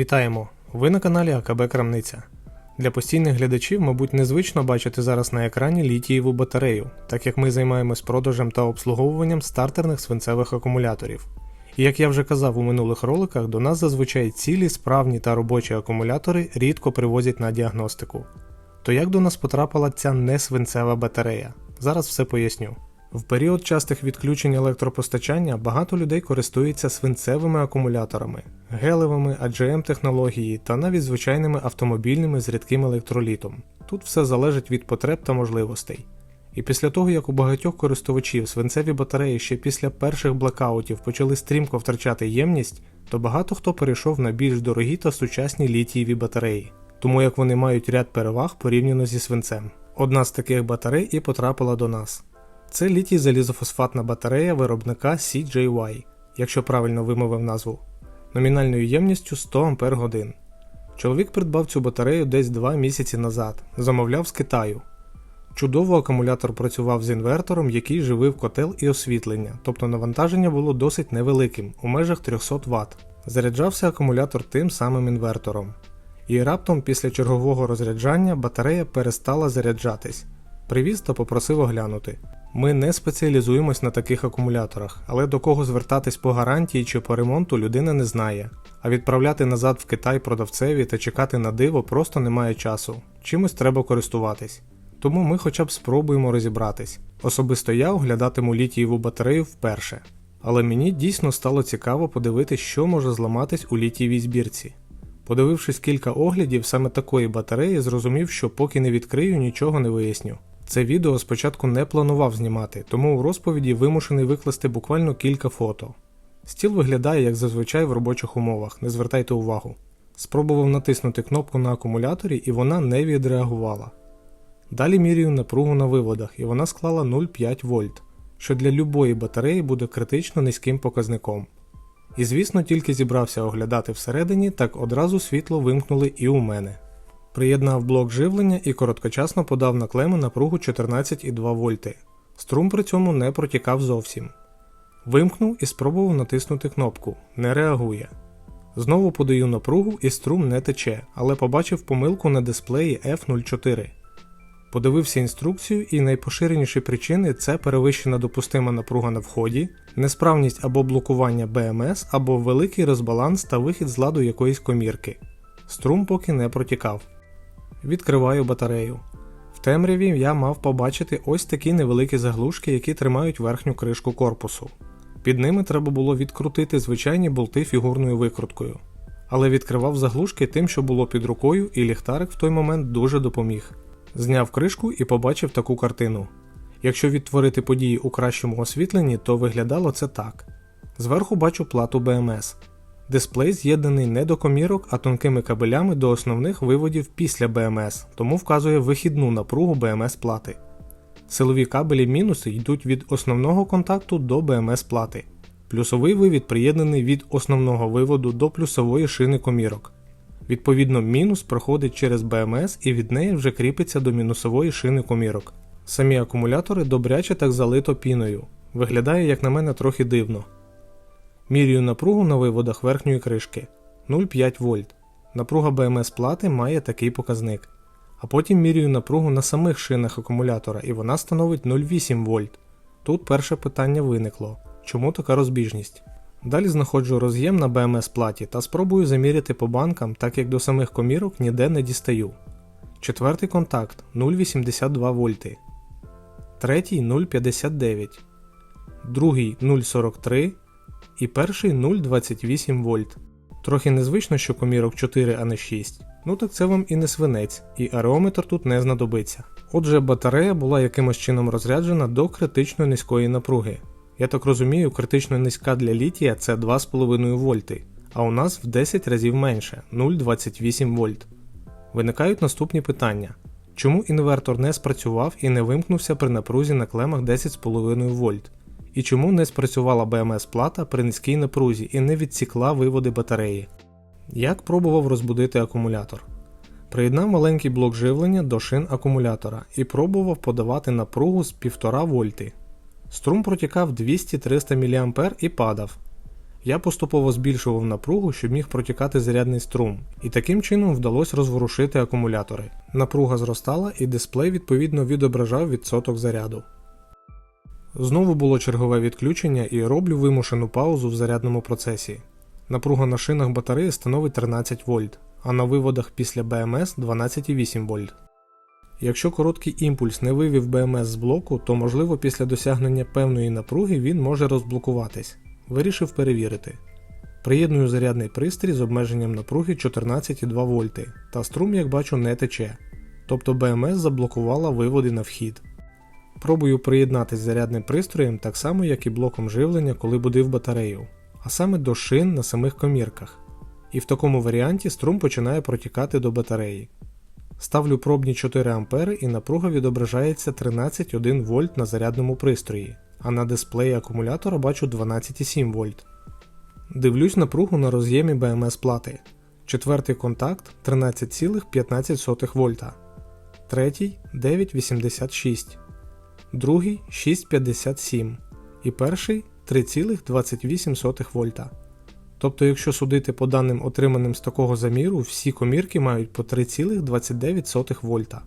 Вітаємо! Ви на каналі АКБ Крамниця. Для постійних глядачів, мабуть, незвично бачити зараз на екрані літієву батарею, так як ми займаємось продажем та обслуговуванням стартерних свинцевих акумуляторів. І як я вже казав у минулих роликах, до нас зазвичай цілі, справні та робочі акумулятори рідко привозять на діагностику. То як до нас потрапила ця несвинцева батарея? Зараз все поясню. В період частих відключень електропостачання багато людей користуються свинцевими акумуляторами, гелевими, AGM технології та навіть звичайними автомобільними з рідким електролітом. Тут все залежить від потреб та можливостей. І після того, як у багатьох користувачів свинцеві батареї ще після перших блекаутів почали стрімко втрачати ємність, то багато хто перейшов на більш дорогі та сучасні літієві батареї, тому як вони мають ряд переваг порівняно зі свинцем. Одна з таких батарей і потрапила до нас. Це літій залізофосфатна батарея виробника CJY, якщо правильно вимовив назву, номінальною ємністю 100 Ампер годин. Чоловік придбав цю батарею десь 2 місяці назад, замовляв з Китаю. Чудово акумулятор працював з інвертором, який живив котел і освітлення, тобто навантаження було досить невеликим, у межах 300 Вт. Заряджався акумулятор тим самим інвертором. І раптом після чергового розряджання батарея перестала заряджатись. Привіз та попросив оглянути. Ми не спеціалізуємось на таких акумуляторах, але до кого звертатись по гарантії чи по ремонту людина не знає, а відправляти назад в Китай продавцеві та чекати на диво просто немає часу. Чимось треба користуватись. Тому ми хоча б спробуємо розібратись. Особисто я оглядатиму літієву батарею вперше. Але мені дійсно стало цікаво подивитись, що може зламатись у літієвій збірці. Подивившись кілька оглядів саме такої батареї, зрозумів, що поки не відкрию, нічого не виясню. Це відео спочатку не планував знімати, тому у розповіді вимушений викласти буквально кілька фото. Стіл виглядає як зазвичай в робочих умовах, не звертайте увагу. Спробував натиснути кнопку на акумуляторі і вона не відреагувала. Далі міряю напругу на виводах і вона склала 0,5 вольт, що для любої батареї буде критично низьким показником. І звісно, тільки зібрався оглядати всередині, так одразу світло вимкнули і у мене. Приєднав блок живлення і короткочасно подав на клеми напругу 14,2 вольти. Струм при цьому не протікав зовсім. Вимкнув і спробував натиснути кнопку. Не реагує. Знову подаю напругу і струм не тече, але побачив помилку на дисплеї F04. Подивився інструкцію, і найпоширеніші причини це перевищена допустима напруга на вході, несправність або блокування BMS, або великий розбаланс та вихід з ладу якоїсь комірки. Струм поки не протікав. Відкриваю батарею. В темряві я мав побачити ось такі невеликі заглушки, які тримають верхню кришку корпусу. Під ними треба було відкрутити звичайні болти фігурною викруткою. Але відкривав заглушки тим, що було під рукою, і ліхтарик в той момент дуже допоміг. Зняв кришку і побачив таку картину. Якщо відтворити події у кращому освітленні, то виглядало це так: зверху бачу плату BMS. Дисплей з'єднаний не до комірок, а тонкими кабелями до основних виводів після BMS, тому вказує вихідну напругу BMS плати. Силові кабелі мінуси йдуть від основного контакту до BMS плати. Плюсовий вивід приєднаний від основного виводу до плюсової шини комірок. Відповідно, мінус проходить через BMS і від неї вже кріпиться до мінусової шини комірок. Самі акумулятори добряче так залито піною. Виглядає, як на мене, трохи дивно. Мірюю напругу на виводах верхньої кришки 0,5 вольт. Напруга BMS плати має такий показник. А потім мірюю напругу на самих шинах акумулятора і вона становить 0,8 вольт. Тут перше питання виникло чому така розбіжність? Далі знаходжу роз'єм на BMS платі та спробую заміряти по банкам, так як до самих комірок ніде не дістаю. Четвертий контакт 0,82 вольти. Третій 0,59. Другий 0,43 і перший 0,28 вольт. Трохи незвично, що комірок 4, а не 6. Ну так це вам і не свинець, і ареометр тут не знадобиться. Отже, батарея була якимось чином розряджена до критично низької напруги. Я так розумію, критично низька для літія це 2,5 вольти, а у нас в 10 разів менше 0,28 вольт. Виникають наступні питання. Чому інвертор не спрацював і не вимкнувся при напрузі на клемах 10,5 вольт? І чому не спрацювала BMS плата при низькій напрузі і не відсікла виводи батареї? Як пробував розбудити акумулятор? Приєднав маленький блок живлення до шин акумулятора і пробував подавати напругу з 1,5 вольти. Струм протікав 200-300 мА і падав. Я поступово збільшував напругу, щоб міг протікати зарядний струм, і таким чином вдалося розворушити акумулятори. Напруга зростала і дисплей відповідно відображав відсоток заряду. Знову було чергове відключення і роблю вимушену паузу в зарядному процесі. Напруга на шинах батареї становить 13 вольт, а на виводах після БМС 12,8 вольт. Якщо короткий імпульс не вивів БМС з блоку, то можливо після досягнення певної напруги він може розблокуватись. Вирішив перевірити. Приєдную зарядний пристрій з обмеженням напруги 14,2 вольти, та струм, як бачу, не тече. Тобто БМС заблокувала виводи на вхід. Пробую приєднатись зарядним пристроєм так само, як і блоком живлення, коли будив батарею, а саме до шин на самих комірках. І в такому варіанті струм починає протікати до батареї. Ставлю пробні 4 А і напруга відображається 13,1 вольт на зарядному пристрої, а на дисплеї акумулятора бачу 12,7 вольт. Дивлюсь напругу на роз'ємі БМС плати. Четвертий контакт 13,15 вольта. Третій 9,86. Другий 6,57. І перший 3,28 вольта. Тобто, якщо судити по даним отриманим з такого заміру, всі комірки мають по 3,29 вольта.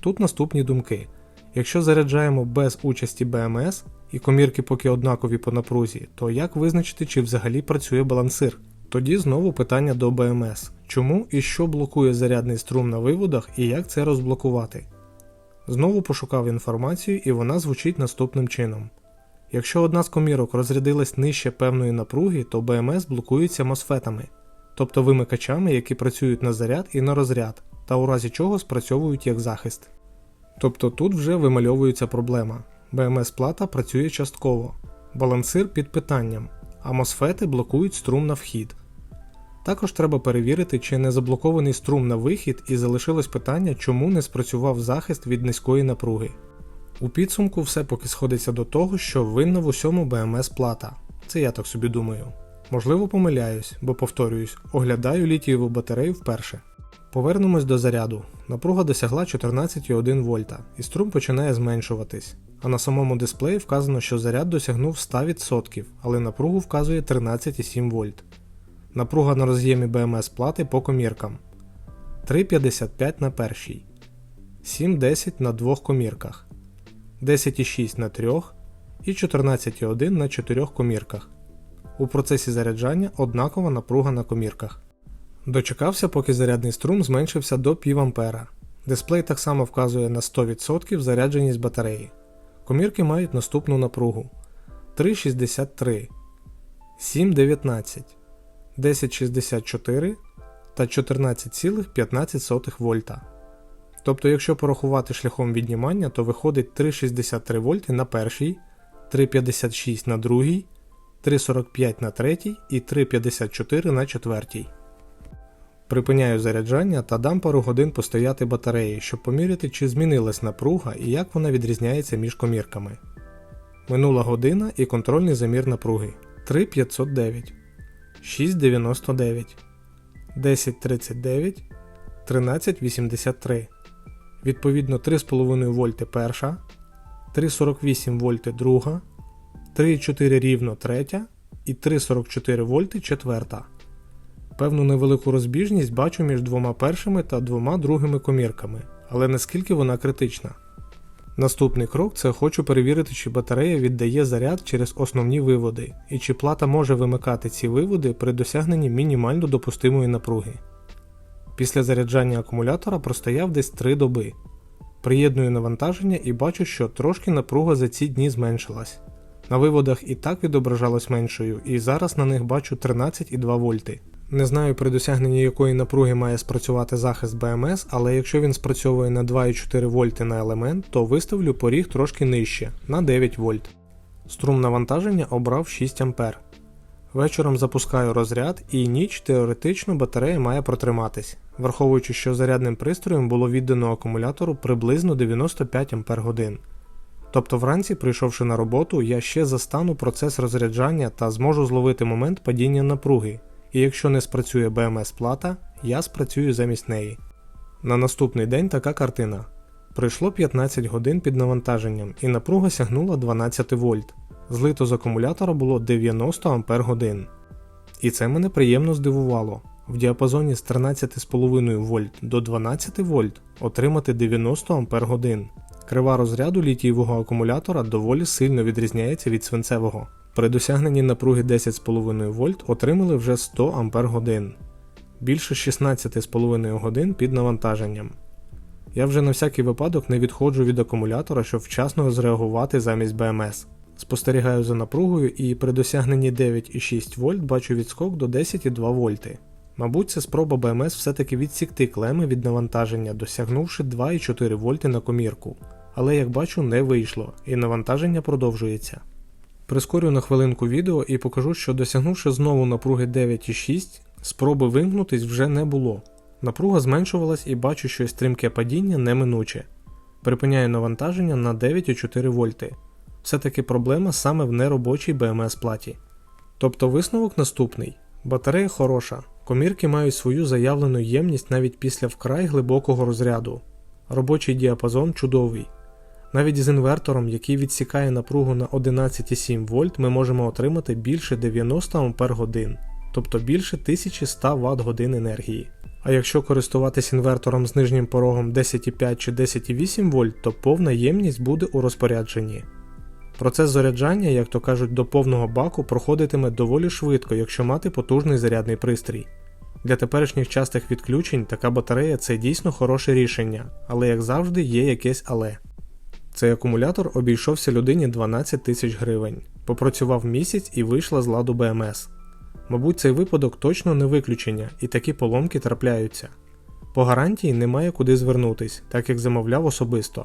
Тут наступні думки. Якщо заряджаємо без участі БМС і комірки поки однакові по напрузі, то як визначити, чи взагалі працює балансир? Тоді знову питання до БМС. Чому і що блокує зарядний струм на виводах і як це розблокувати? Знову пошукав інформацію і вона звучить наступним чином. Якщо одна з комірок розрядилась нижче певної напруги, то БМС блокується мосфетами, тобто вимикачами, які працюють на заряд і на розряд, та у разі чого спрацьовують як захист. Тобто тут вже вимальовується проблема. БМС плата працює частково, балансир під питанням, а мосфети блокують струм на вхід. Також треба перевірити, чи не заблокований струм на вихід і залишилось питання, чому не спрацював захист від низької напруги. У підсумку все поки сходиться до того, що винна в усьому БМС плата. Це я так собі думаю. Можливо, помиляюсь, бо повторююсь, оглядаю літієву батарею вперше. Повернемось до заряду. Напруга досягла 14,1 вольта, і струм починає зменшуватись. А на самому дисплеї вказано, що заряд досягнув 100%, але напругу вказує 13,7 вольт. Напруга на роз'ємі БМС плати по коміркам 3,55 на першій, 7,10 на двох комірках, 10,6 на трьох і 14,1 на чотирьох комірках. У процесі заряджання однакова напруга на комірках. Дочекався, поки зарядний струм зменшився до пів ампера. Дисплей так само вказує на 100% зарядженість батареї. Комірки мають наступну напругу 3,63, 7,19, 10,64 та 14,15 вольта. Тобто, якщо порахувати шляхом віднімання, то виходить 3,63 вольти на першій, 3,56 на другій, 3,45 на третій і 3,54 на четвертій. Припиняю заряджання та дам пару годин постояти батареї, щоб поміряти, чи змінилась напруга і як вона відрізняється між комірками. Минула година і контрольний замір напруги 3,509, 6,99, 10,39, 13,83. Відповідно 3,5 вольти перша, 3,48 вольти друга, 3,4 рівно третя і 3,44 вольти четверта. Певну невелику розбіжність бачу між двома першими та двома другими комірками, але наскільки вона критична. Наступний крок це хочу перевірити, чи батарея віддає заряд через основні виводи, і чи плата може вимикати ці виводи при досягненні мінімально допустимої напруги. Після заряджання акумулятора простояв десь 3 доби. Приєдную навантаження і бачу, що трошки напруга за ці дні зменшилась. На виводах і так відображалось меншою, і зараз на них бачу 13,2 вольти. Не знаю, при досягненні якої напруги має спрацювати захист БМС, але якщо він спрацьовує на 2,4 вольти на елемент, то виставлю поріг трошки нижче на 9 вольт. Струм навантаження обрав 6 А. Вечором запускаю розряд і ніч теоретично батарея має протриматись, враховуючи, що зарядним пристроєм було віддано акумулятору приблизно 95 Ах. Тобто вранці, прийшовши на роботу, я ще застану процес розряджання та зможу зловити момент падіння напруги, і якщо не спрацює БМС плата, я спрацюю замість неї. На наступний день така картина. Пройшло 15 годин під навантаженням і напруга сягнула 12 вольт. Злито з акумулятора було 90 Ампер І це мене приємно здивувало. В діапазоні з 13,5 вольт до 12 вольт отримати 90 Ампер Крива розряду літієвого акумулятора доволі сильно відрізняється від свинцевого. При досягненні напруги 10,5 вольт отримали вже 100 Ампер більше 16,5 годин під навантаженням. Я вже на всякий випадок не відходжу від акумулятора, щоб вчасно зреагувати замість БМС. Спостерігаю за напругою і при досягненні 9,6 вольт бачу відскок до 10,2 вольти. Мабуть, це спроба БМС все-таки відсікти клеми від навантаження, досягнувши 2,4 вольти на комірку. Але як бачу, не вийшло, і навантаження продовжується. Прискорю на хвилинку відео і покажу, що досягнувши знову напруги 9,6, спроби вимкнутись вже не було. Напруга зменшувалась і бачу, що стрімке падіння неминуче. Припиняю навантаження на 9,4 вольти. Все-таки проблема саме в неробочій БМС платі. Тобто висновок наступний: батарея хороша, комірки мають свою заявлену ємність навіть після вкрай глибокого розряду. Робочий діапазон чудовий. Навіть з інвертором, який відсікає напругу на 11,7 вольт, ми можемо отримати більше 90 Ампер тобто більше 1100 Вт годин енергії. А якщо користуватись інвертором з нижнім порогом 10,5 чи 10,8 вольт, то повна ємність буде у розпорядженні. Процес заряджання, як то кажуть, до повного баку проходитиме доволі швидко, якщо мати потужний зарядний пристрій. Для теперішніх частих відключень така батарея це дійсно хороше рішення, але як завжди є якесь але. Цей акумулятор обійшовся людині 12 тисяч гривень, попрацював місяць і вийшла з ладу БМС. Мабуть, цей випадок точно не виключення, і такі поломки трапляються. По гарантії немає куди звернутись, так як замовляв особисто.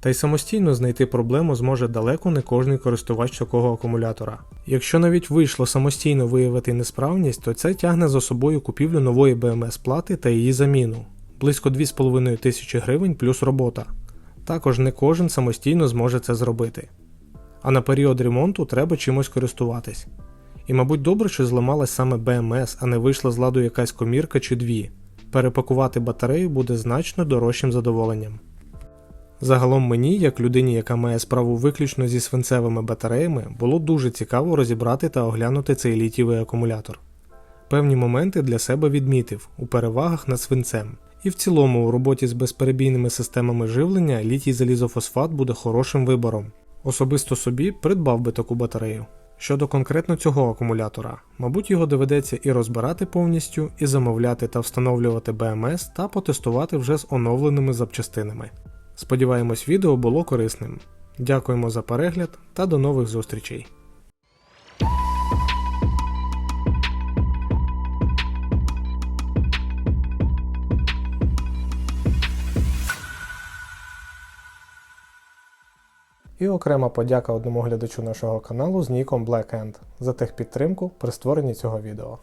Та й самостійно знайти проблему зможе далеко не кожний користувач такого акумулятора. Якщо навіть вийшло самостійно виявити несправність, то це тягне за собою купівлю нової БМС плати та її заміну близько 2,5 тисячі гривень плюс робота. Також не кожен самостійно зможе це зробити. А на період ремонту треба чимось користуватись. І, мабуть, добре, що зламалась саме БМС, а не вийшла з ладу якась комірка чи дві. Перепакувати батарею буде значно дорожчим задоволенням. Загалом мені, як людині, яка має справу виключно зі свинцевими батареями, було дуже цікаво розібрати та оглянути цей літівий акумулятор. Певні моменти для себе відмітив у перевагах над свинцем. І в цілому у роботі з безперебійними системами живлення літій залізофосфат буде хорошим вибором. Особисто собі придбав би таку батарею. Щодо конкретно цього акумулятора, мабуть, його доведеться і розбирати повністю, і замовляти та встановлювати БМС та потестувати вже з оновленими запчастинами. Сподіваємось, відео було корисним. Дякуємо за перегляд та до нових зустрічей! І окрема подяка одному глядачу нашого каналу з ніком BlackEnd за техпідтримку при створенні цього відео.